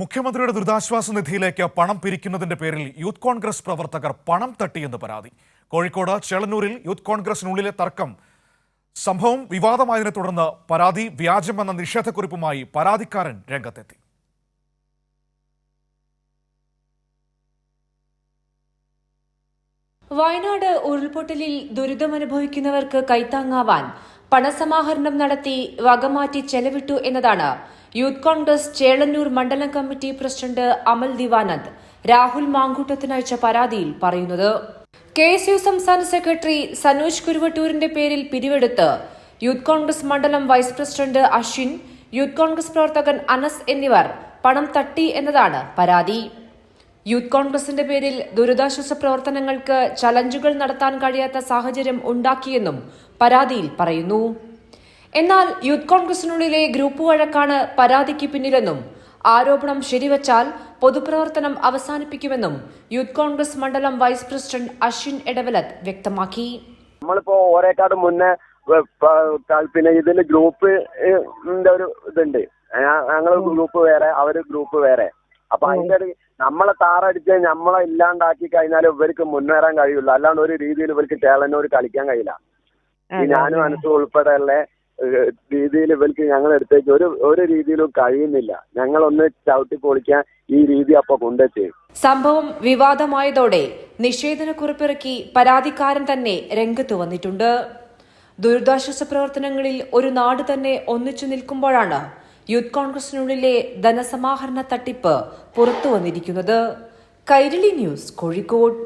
മുഖ്യമന്ത്രിയുടെ ദുരിതാശ്വാസ നിധിയിലേക്ക് പണം പിരിക്കുന്നതിന്റെ പേരിൽ യൂത്ത് കോൺഗ്രസ് പ്രവർത്തകർ പണം തട്ടിയെന്ന് പരാതി. കോഴിക്കോട് ചേളന്നൂരിൽ യൂത്ത് കോൺഗ്രസിനുള്ളിലെ തർക്കം സംഭവം വിവാദമായതിനെ തുടർന്ന് പരാതി വ്യാജമെന്ന നിഷേധക്കുറിപ്പുമായി പരാതിക്കാരൻ രംഗത്തെത്തി. വയനാട് ഉരുൾപൊട്ടലിൽ ദുരിതമനുഭവിക്കുന്നവർക്ക് കൈത്താങ്ങാവാൻ പണസമാഹരണം നടത്തി വകമാറ്റി ചെലവിട്ടു എന്നതാണ് യൂത്ത് കോൺഗ്രസ് ചേളന്നൂർ മണ്ഡലം കമ്മിറ്റി പ്രസിഡന്റ് അമൽ ദിവാനന്ദ് രാഹുൽ മാങ്കൂട്ടത്തിനയച്ച പരാതിയിൽ പറയുന്നത്. കെ എസ് യു സംസ്ഥാന സെക്രട്ടറി സനോജ് കുരുവട്ടൂരിന്റെ പേരിൽ പിരിവെടുത്ത് യൂത്ത് കോൺഗ്രസ് മണ്ഡലം vice president Ashwin youth Congress പ്രവർത്തകൻ അനസ് എന്നിവർ പണം തട്ടി എന്നതാണ് പരാതി. യൂത്ത് കോൺഗ്രസിന്റെ പേരിൽ ദുരിതാശ്വാസ പ്രവർത്തനങ്ങൾക്ക് ചലഞ്ചുകൾ നടത്താൻ കഴിയാത്ത സാഹചര്യം ഉണ്ടാക്കിയെന്നും പരാതിയിൽ പറയുന്നു. എന്നാൽ യൂത്ത് കോൺഗ്രസിനുള്ളിലെ ഗ്രൂപ്പ് വഴക്കാണ് പരാതിക്ക് പിന്നിലെന്നും ആരോപണം ശരിവച്ചാൽ പൊതുപ്രവർത്തനം അവസാനിപ്പിക്കുമെന്നും യൂത്ത് കോൺഗ്രസ് മണ്ഡലം വൈസ് പ്രസിഡന്റ് അശ്വിൻ എടവലത്ത് വ്യക്തമാക്കി. നമ്മളിപ്പോ ഓരേക്കാട് മുന്നേ പിന്നെ ഇതിന്റെ ഗ്രൂപ്പ് ഒരു ഇതുണ്ട്. ഞങ്ങൾ ഗ്രൂപ്പ് വേറെ അവർ ഗ്രൂപ്പ് വേറെ. അപ്പൊ അതിന്റെ ഇടയിൽ നമ്മളെ താറടിച്ച് നമ്മളെ ഇല്ലാണ്ടാക്കി കഴിഞ്ഞാൽ ഇവർക്ക് മുന്നേറാൻ കഴിയുള്ളൂ. അല്ലാണ്ട് ഒരു രീതിയിൽ ഇവർക്ക് ചേളന്നൂർ കളിക്കാൻ കഴിയില്ല. ഈ ഞാനും മനസ്സും ഉൾപ്പെടെയുള്ള രീതിയിൽ ഇവർക്ക് ഞങ്ങൾ എടുത്തേക്ക് ഒരു ഒരു രീതിയിലും കഴിയുന്നില്ല. ഞങ്ങൾ ഒന്ന് ചവിട്ടി പൊളിക്കാൻ ഈ രീതി അപ്പൊ കൊണ്ടെത്തി സംഭവം വിവാദമായതോടെ നിഷേധനക്കുറിപ്പിറക്കി പരാതിക്കാരൻ തന്നെ രംഗത്ത് വന്നിട്ടുണ്ട്. ദുരിതാശ്വാസ പ്രവർത്തനങ്ങളിൽ ഒരു നാട് തന്നെ ഒന്നിച്ചു നിൽക്കുമ്പോഴാണ് യൂത്ത് കോൺഗ്രസിനുള്ളിലെ ധനസമാഹരണ തട്ടിപ്പ് പുറത്തു വന്നിരിക്കുന്നത് കൈരളി ന്യൂസ് കോഴിക്കോട്.